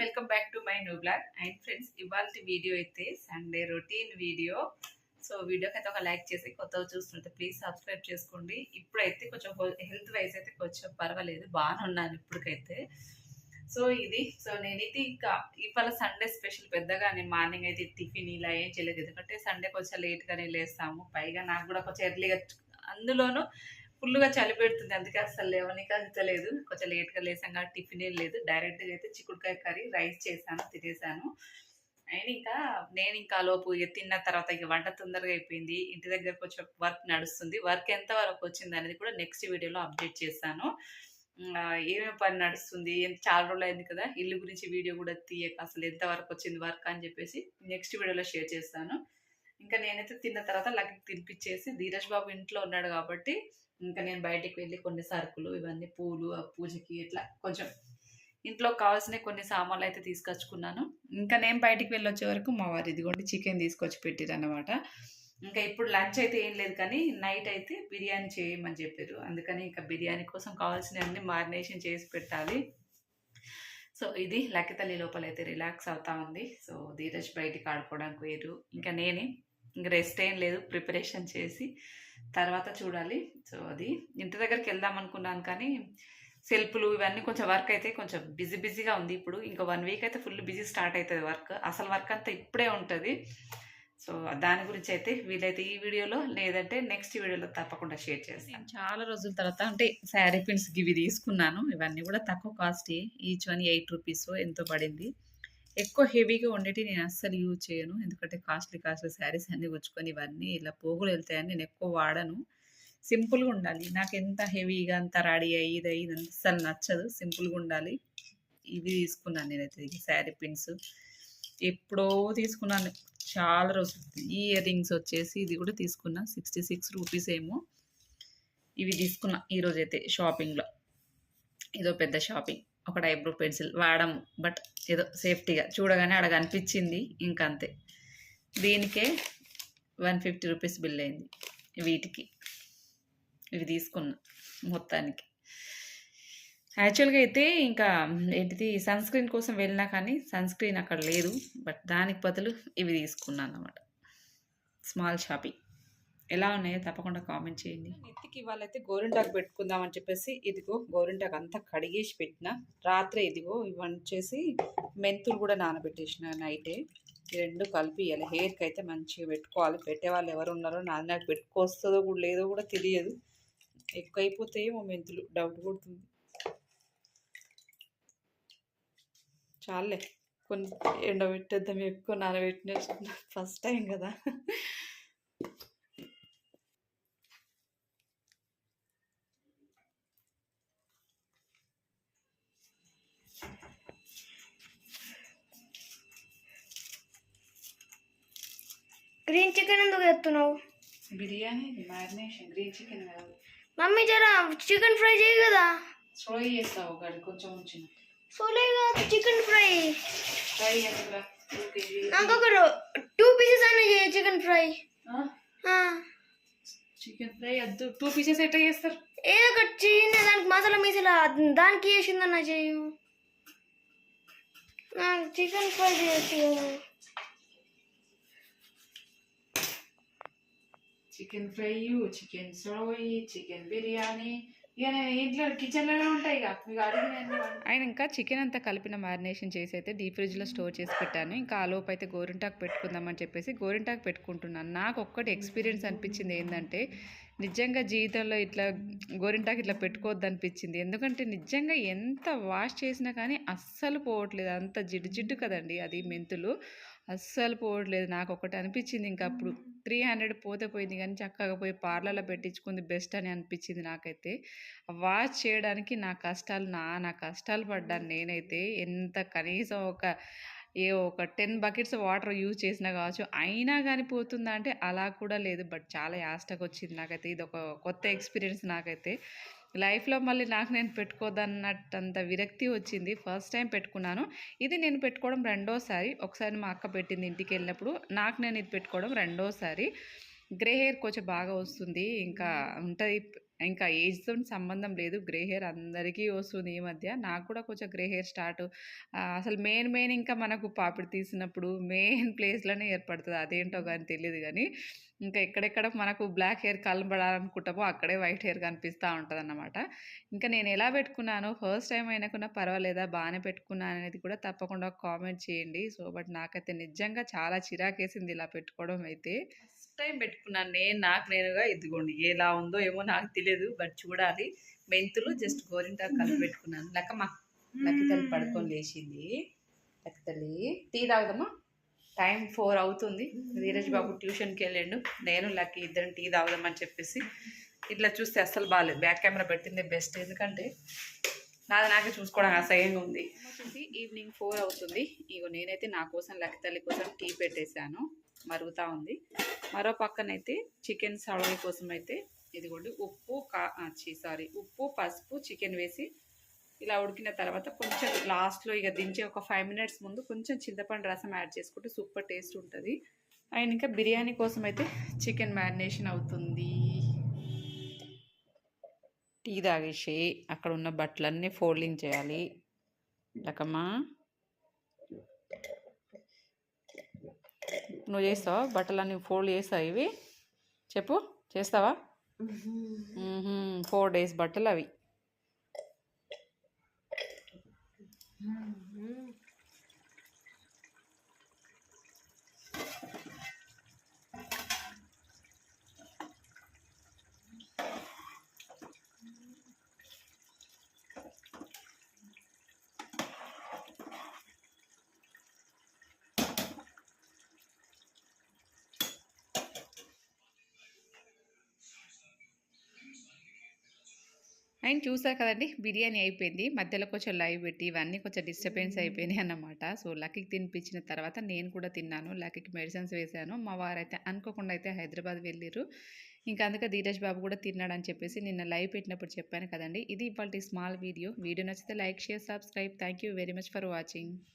Welcome back to my new blog and friends ఇవాళ video అయితే Sunday routine video so వీడియోకి అయితే ఒక లైక్ చేసి కొత్తగా చూస్తుంటే ప్లీజ్ సబ్స్క్రైబ్ చేసుకోండి. ఇప్పుడైతే కొంచెం హెల్త్ వైజ్ అయితే కొంచెం పర్వాలేదు. బాగానే ఉన్నాను ఇప్పటికైతే. సో ఇది సో నేనైతే ఇంకా ఇవాళ సండే స్పెషల్ పెద్దగా నేను మార్నింగ్ అయితే టిఫిన్ ఇలా ఏం చేయలేదు. ఎందుకంటే సండే కొంచెం లేట్గానే లేస్తాము. పైగా నాకు కూడా కొంచెం ఎర్లీగా అందులోనూ ఫుల్గా చలి పెడుతుంది అందుకే అసలు లేవనికి అందుతలేదు కొంచెం లేట్గా లేసాం కాబట్టి టిఫిన్ ఏం లేదు. డైరెక్ట్గా అయితే చిక్కుడుకాయ కర్రీ రైస్ చేశాను తినేసాను. అండ్ ఇంకా నేను ఇంకా లోపు తిన్న తర్వాత ఇక వంట తొందరగా అయిపోయింది. ఇంటి దగ్గర కొంచెం వర్క్ నడుస్తుంది. వర్క్ ఎంత వరకు వచ్చింది అనేది కూడా నెక్స్ట్ వీడియోలో అప్డేట్ చేస్తాను. ఏమేమి పని నడుస్తుంది? చాలా రోజులు అయింది కదా. ఇల్లు గురించి వీడియో కూడా తీయక అసలు ఎంత వరకు వచ్చింది వర్క్ అని చెప్పేసి నెక్స్ట్ వీడియోలో షేర్ చేస్తాను. ఇంకా నేనైతే తిన్న తర్వాత లక్కకి తినిపించేసి ధీరజ్ బాబు ఇంట్లో ఉన్నాడు కాబట్టి ఇంకా నేను బయటికి వెళ్ళి కొన్ని సరుకులు ఇవన్నీ పూలు పూజకి ఇట్లా కొంచెం ఇంట్లో కావాల్సిన కొన్ని సామాన్లు అయితే తీసుకొచ్చుకున్నాను. ఇంకా నేను బయటికి వెళ్ళొచ్చే వరకు మా వారు ఇదిగోండి చికెన్ తీసుకొచ్చి పెట్టిరు అనమాట ఇంకా ఇప్పుడు లంచ్ అయితే ఏం లేదు కానీ నైట్ అయితే బిర్యానీ చేయమని చెప్పారు అందుకని ఇంకా బిర్యానీ కోసం కావాల్సినవన్నీ మారినేషన్ చేసి పెట్టాలి. సో ఇది లక్కితల్లి లోపల అయితే రిలాక్స్ అవుతా ఉంది. సో ధీరజ్ బయటికి ఆడుకోవడానికి వేరు ఇంకా నేనే ఇంక రెస్ట్ ఏం లేదు ప్రిపరేషన్ చేసి తర్వాత చూడాలి. సో అది ఇంటి దగ్గరికి వెళ్దాం అనుకున్నాను కానీ సెల్ఫ్లు ఇవన్నీ కొంచెం వర్క్ అయితే కొంచెం బిజీ బిజీగా ఉంది ఇప్పుడు. ఇంకా వన్ వీక్ అయితే ఫుల్ బిజీ స్టార్ట్ అవుతుంది వర్క్ అసలు వర్క్ అంతా ఇప్పుడే ఉంటుంది. సో దాని గురించి అయితే వీలైతే ఈ వీడియోలో లేదంటే నెక్స్ట్ వీడియోలో తప్పకుండా షేర్ చేస్తాను. చాలా రోజుల తర్వాత అంటే శారీ పిన్స్ ఇవి తీసుకున్నాను. ఇవన్నీ కూడా తక్కువ cost each one eight rupees ఎంతో పడింది. ఎక్కువ హెవీగా ఉండేవి నేను అస్సలు యూజ్ చేయను. ఎందుకంటే కాస్ట్లీ కాస్ట్లీ శారీస్ అన్నీ గుచ్చుకొని ఇవన్నీ ఇలా పోగులు వెళ్తాయని నేను ఎక్కువ వాడను. సింపుల్గా ఉండాలి. నాకు ఎంత హెవీగా అంత రెడీ అయ్యి ఇది అయ్యి అస్సలు నచ్చదు. సింపుల్గా ఉండాలి. ఇవి తీసుకున్నాను నేనైతే ఈ శారీ పిన్స్ ఎప్పుడో తీసుకున్నాను. చాలా రోజులు ఈ ఇయర్ రింగ్స్ వచ్చేసి ఇది కూడా తీసుకున్నా. సిక్స్టీ సిక్స్ రూపీస్ ఏమో ఇవి తీసుకున్నా ఈరోజైతే షాపింగ్లో. ఇదో పెద్ద షాపింగ్. ఒక ఐబ్రో పెన్సిల్ వాడము. బట్ ఏదో సేఫ్టీగా చూడగానే అడగ అనిపించింది ఇంకంతే. అంతే దీనికే వన్ ఫిఫ్టీ రూపీస్ బిల్ అయింది వీటికి. ఇవి తీసుకున్నా మొత్తానికి. యాక్చువల్గా అయితే ఇంకా ఏంటిది సన్ స్క్రీన్ కోసం వెళ్ళినా కానీ సన్ స్క్రీన్ అక్కడ లేదు. బట్ దానికి బదులు ఇవి తీసుకున్నాను అనమాట స్మాల్ షాపింగ్ ఎలా ఉన్నాయో తప్పకుండా కామెంట్ చేయండి. నెత్తికి ఇవాళైతే గోరింటాకు పెట్టుకుందామని చెప్పేసి ఇదిగో గోరింటాకు అంతా కడిగేసి పెట్టిన. రాత్రి ఇదిగో ఇవన్నీ మెంతులు కూడా నానబెట్టేసిన నైటే. ఈ రెండు కలిపి ఇలా హెయిర్కి అయితే మంచిగా పెట్టుకోవాలి. పెట్టే వాళ్ళు ఎవరు ఉన్నారో నాది నాకు పెట్టుకొస్తుందో కూడా లేదో కూడా తెలియదు. ఎక్కువ అయిపోతాయేమో మెంతులు. డౌట్ కొడుతుంది. చాలే. కొన్ని ఎండబెట్టేద్దాం. ఎక్కువ నానబెట్టిన ఫస్ట్ టైం కదా. గ్రీన్ చికెన్ ఎందుకు ఎత్తున్నావు బిర్యానీ మ్యారినేషన్ గ్రీన్ చికెన్ కాదు. మమ్మీ జరా చికెన్ ఫ్రై చేయి కదా. ఫ్రై చేస్తావు ఒకటి కొంచెం ఉంచిన. సోలేగా చికెన్ ఫ్రై ఫ్రై చేస్తా నాకు ఒక టూ పీసెస్ అయినా చేయి చికెన్ ఫ్రై చికెన్ ఫ్రై వద్దు. టూ పీసెస్ ఎట్లా చేస్తారు? ఏదో ఒకటి చిన్న దానికి మసాలా మీసాలా దానికి వేసిందన్న చేయు నాకు చికెన్ ఫ్రై చేయొచ్చు కదా. చికెన్ ఫ్రై చికెన్ సోయి చికెన్ బిర్యానీ ఇక నేను ఇంట్లో కిచెన్లోనే ఉంటాయి ఇక మీకు అడిగిన ఆయన ఇంకా చికెన్ అంతా కలిపిన మ్యారినేషన్ చేసి అయితే డీప్ ఫ్రిడ్జ్లో స్టోర్ చేసి పెట్టాను. ఇంకా ఆ లోపు అయితే గోరింటాకు పెట్టుకుందామని చెప్పేసి గోరింటాకు పెట్టుకుంటున్నాను. నాకు ఒక్కటి ఎక్స్పీరియన్స్ అనిపించింది ఏంటంటే నిజంగా జీవితంలో ఇట్లా గోరింటాకు ఇట్లా పెట్టుకోవద్దు అనిపించింది. ఎందుకంటే నిజంగా ఎంత వాష్ చేసినా కానీ అస్సలు పోవట్లేదు. అంత జిడ్డు జిడ్డు కదండి అది మెంతులు. అస్సలు పోవట్లేదు. నాకు ఒకటి అనిపించింది ఇంకా అప్పుడు త్రీ హండ్రెడ్ పోతే పోయింది కానీ చక్కగా పోయి పార్లర్లో పెట్టించుకుంది బెస్ట్ అని అనిపించింది నాకైతే. వాష్ చేయడానికి నా కష్టాలు నా నా కష్టాలు పడ్డాను నేనైతే. ఎంత కనీసం ఒక ఏ ఒక టెన్ బకెట్స్ వాటర్ యూజ్ చేసినా కావచ్చు. అయినా కానీ పోతుందా అంటే అలా కూడా లేదు. బట్ చాలా యాస్టకు వచ్చింది నాకైతే. ఇది ఒక కొత్త ఎక్స్పీరియన్స్ నాకైతే. లైఫ్లో మళ్ళీ నాకు నేను పెట్టుకోదన్నట్టంత విరక్తి వచ్చింది. ఫస్ట్ టైం పెట్టుకున్నాను. ఇది నేను పెట్టుకోవడం రెండోసారి. ఒకసారి మా అక్క పెట్టింది ఇంటికి వెళ్ళినప్పుడు నాకు నేను ఇది పెట్టుకోవడం రెండోసారి. గ్రే హెయిర్ కొంచెం బాగా వస్తుంది. ఇంకా ఉంటుంది. ఇంకా ఏజ్తో సంబంధం లేదు. గ్రే హెయిర్ అందరికీ వస్తుంది ఈ మధ్య. నాకు కూడా కొంచెం గ్రే హెయిర్ స్టార్ట్. అసలు మెయిన్ మెయిన్ ఇంకా మనకు పాపిడి తీసినప్పుడు మెయిన్ ప్లేస్లోనే ఏర్పడుతుంది. అదేంటో కానీ తెలియదు కానీ ఇంకా ఎక్కడెక్కడ మనకు బ్లాక్ హెయిర్ కలబడాలనుకుంటామో అక్కడే వైట్ హెయిర్ కనిపిస్తూ ఉంటుంది అన్నమాట ఇంకా నేను ఎలా పెట్టుకున్నాను ఫస్ట్ టైం అయినాకున్నా పర్వాలేదా బాగానే పెట్టుకున్నాను అనేది కూడా తప్పకుండా కామెంట్ చేయండి. సో బట్ నాకైతే నిజంగా చాలా చిరాకేసింది ఇలా పెట్టుకోవడం అయితే. ఫస్ట్ టైం పెట్టుకున్నాను. నేను నాకు నేనుగా ఇదిగోండి ఎలా ఉందో ఏమో నాకు తెలియదు బట్ చూడాలి. మెంతులు జస్ట్ గోరింటాకు కలిపి పెట్టుకున్నాను. లెక్కమ్మ లక్కి తల్లి పడుకొని లేచింది. లక్కి తల్లి టీ తాగుదమ్మా టైం ఫోర్ అవుతుంది. ధీరజ్ బాబు ట్యూషన్కి వెళ్ళిండు. నేను లక్కీ ఇద్దరం టీ తాగుదామని చెప్పేసి ఇట్లా చూస్తే అస్సలు బాగాలేదు బ్యాక్ కెమెరా పెట్టిందే బెస్ట్ ఎందుకంటే నాది నాకే చూసుకోవడం అసహ్యంగా ఉంది. ఈవినింగ్ ఫోర్ అవుతుంది. ఇగో నేనైతే నా కోసం లక్కి తల్లి కోసం టీ పెట్టేశాను. మరుగుతూ ఉంది. మరో పక్కనైతే చికెన్ సడవి కోసం అయితే ఇదిగోండి ఉప్పు కా సారీ ఉప్పు పసుపు చికెన్ వేసి ఇలా ఉడికిన తర్వాత కొంచెం లాస్ట్లో ఇక దించే ఒక ఫైవ్ మినిట్స్ ముందు కొంచెం చింతపండు రసం యాడ్ చేసుకుంటే సూపర్ టేస్ట్ ఉంటుంది. అండ్ ఇంకా బిర్యానీ కోసం అయితే చికెన్ మ్యారినేషన్ అవుతుంది. టీ తాగేసి అక్కడ ఉన్న బట్టలన్నీ ఫోల్డింగ్ చేయాలి. లకమ్మా. నువ్వు చేస్తావా? బట్టలన్నీ ఫోల్డ్ చేస్తావు ఇవి? చెప్పు చేస్తావా? ఫోర్ డేస్ బట్టలు అవి. అండ్ చూసారు కదండి బిర్యానీ అయిపోయింది. మధ్యలో కొంచెం లైవ్ పెట్టి ఇవన్నీ కొంచెం డిస్టర్బెన్స్ అయిపోయినాయి అన్నమాట. సో లక్కీకి తినిపించిన తర్వాత నేను కూడా తిన్నాను. లక్కీకి మెడిసిన్స్ వేశాను మా వారైతే అనుకోకుండా అయితే హైదరాబాద్ వెళ్ళిర్రు. ఇంకా అందుకే ధీరజ్ బాబు కూడా తిన్నాడని చెప్పేసి నిన్న లైవ్ పెట్టినప్పుడు చెప్పాను కదండి. ఇది ఇవాళ స్మాల్ వీడియో. వీడియో నచ్చితే like share subscribe. Thank you very much for watching.